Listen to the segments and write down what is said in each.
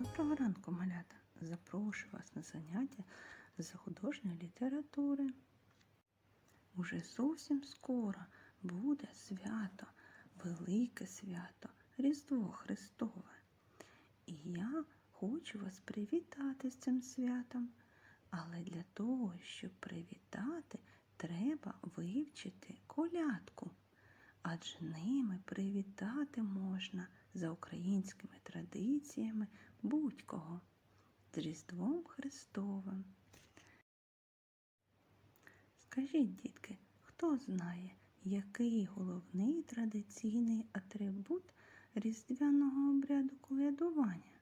Доброго ранку, малята! Запрошую вас на заняття з художньої літератури. Уже зовсім скоро буде свято, велике свято, Різдво Христове. І я хочу вас привітати з цим святом. Але для того, щоб привітати, треба вивчити колядку. Адже ними привітати можна за українськими традиціями будь-кого з Різдвом Христовим. Скажіть, дітки, хто знає, який головний традиційний атрибут різдвяного обряду колядування?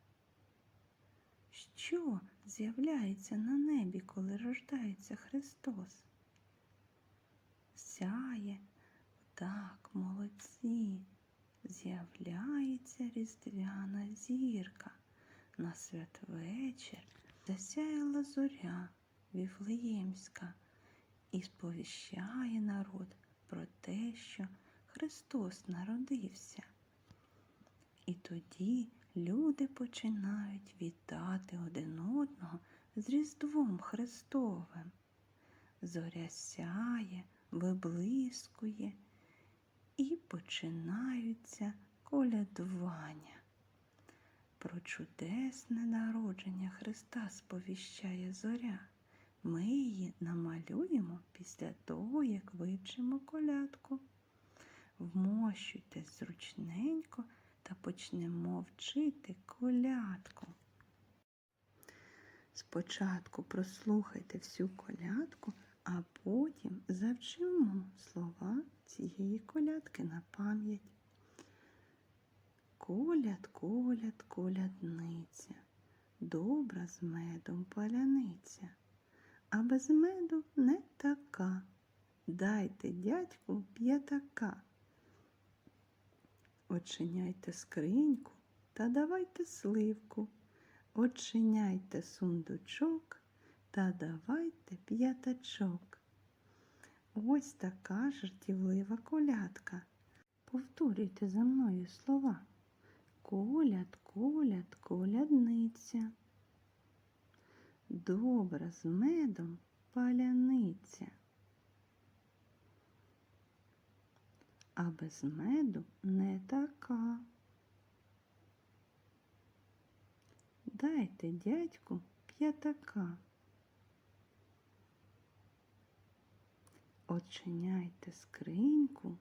Що з'являється на небі, коли рождається Христос? Сяє, так, молодці, з'являється різдвяна зірка. На святвечір засяяла зоря Віфлеємська і сповіщає народ про те, що Христос народився. І тоді люди починають вітати один одного з Різдвом Христовим. Зоря сяє, виблискує, і починаються колядування. Про чудесне народження Христа сповіщає зоря. Ми її намалюємо після того, як вивчимо колядку. Вмощуйтесь зручненько та почнемо вчити колядку. Спочатку прослухайте всю колядку, а потім завчимо слова цієї колядки на пам'ять. Коляд, коляд, колядниця, добра з медом паляниця, а без меду не така. Дайте дядьку п'ятака. Очиняйте скриньку та давайте сливку. Очиняйте сундучок та давайте п'ятачок. Ось така жартівлива колядка. Повторюйте за мною слова. Коляд, коляд, колядниця. Добра з медом паляниця. А без меду не така. Дайте дядьку п'ятака. Очиняйте скриньку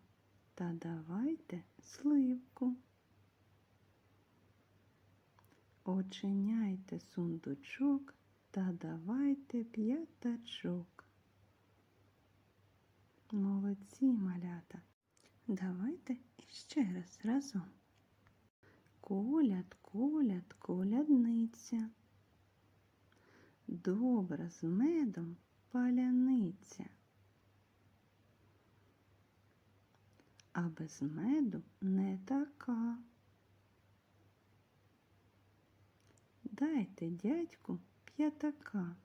та давайте сливку. Очиняйте сундучок та давайте п'ятачок. Молодці малята. Давайте іще раз разом. Коляд, коляд, колядниця. Добра з медом паляниця. А без меду не така. Дайте дядьку п'ятака.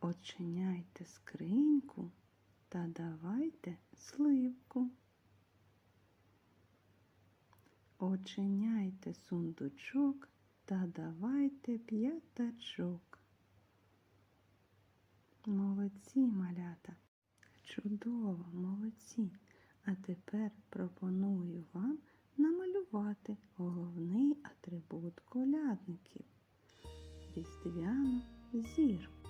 Очиняйте скриньку та давайте сливку. Очиняйте сундучок та давайте п'ятачок. Молодці малята. Чудово, молодці. А тепер пропоную вам намалювати головний атрибут колядників різдвяну зірку.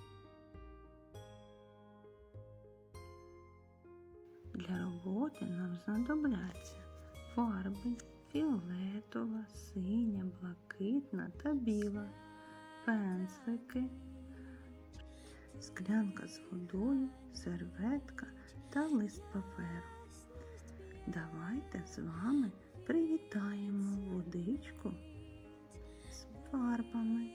Для роботи нам знадобляться фарби фіолетова, синя, блакитна та біла, пензлики, склянка з водою, серветка та лист паперу. Давайте з вами привітаємо водичку з фарбами.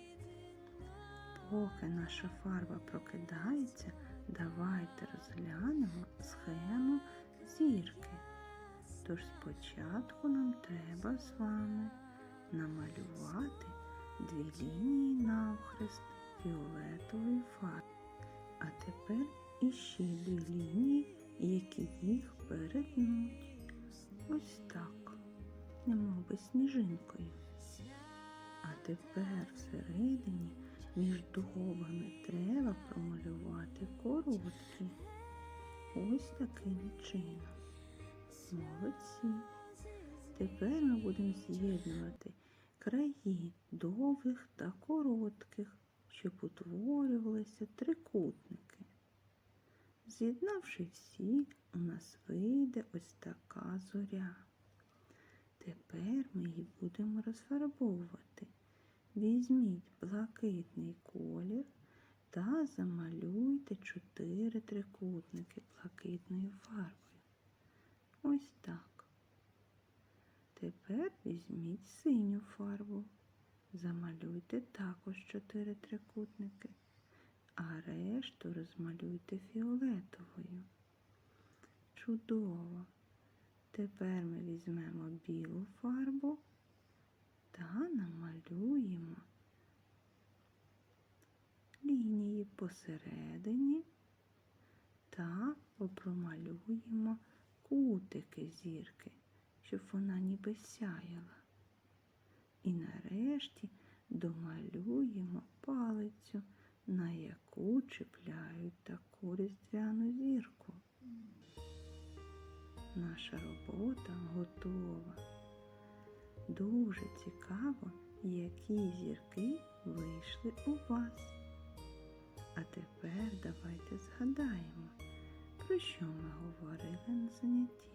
Поки наша фарба прокидається, давайте розглянемо схему зірки. Тож спочатку нам треба з вами намалювати дві лінії навхрест фіолетової фарби. А тепер іще дві лінії, які їх перетнуть. Ось так. Немов сніжинкою. А тепер всередині між довгими треба промалювати короткі. Ось таким чином. Молодці. Тепер ми будемо з'єднувати краї довгих та коротких, щоб утворювалися трикутники. З'єднавши всі, у нас вийде ось така зоря. Тепер ми її будемо розфарбовувати. Візьміть блакитний колір та замалюйте чотири трикутники блакитною фарбою. Ось так. Тепер візьміть синю фарбу. Замалюйте також чотири трикутники, а решту розмалюйте фіолетовою. Чудово! Тепер ми візьмемо білу фарбу та намалюємо лінії посередині та промалюємо кутики зірки, щоб вона ніби сяяла. І нарешті домалюємо палицю, на яку чіпляють таку різдвяну зірку. Наша робота готова. Дуже цікаво, які зірки вийшли у вас. А тепер давайте згадаємо, про що ми говорили на занятті.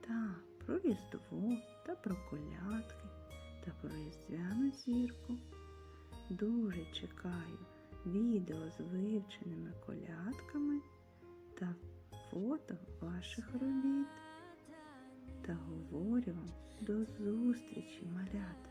Так, про Різдво та про колядки та про різдвяну зірку. Дуже чекаю відео з вивченими колядками та фото ваших робіт. Та говорю вам до зустрічі, малята!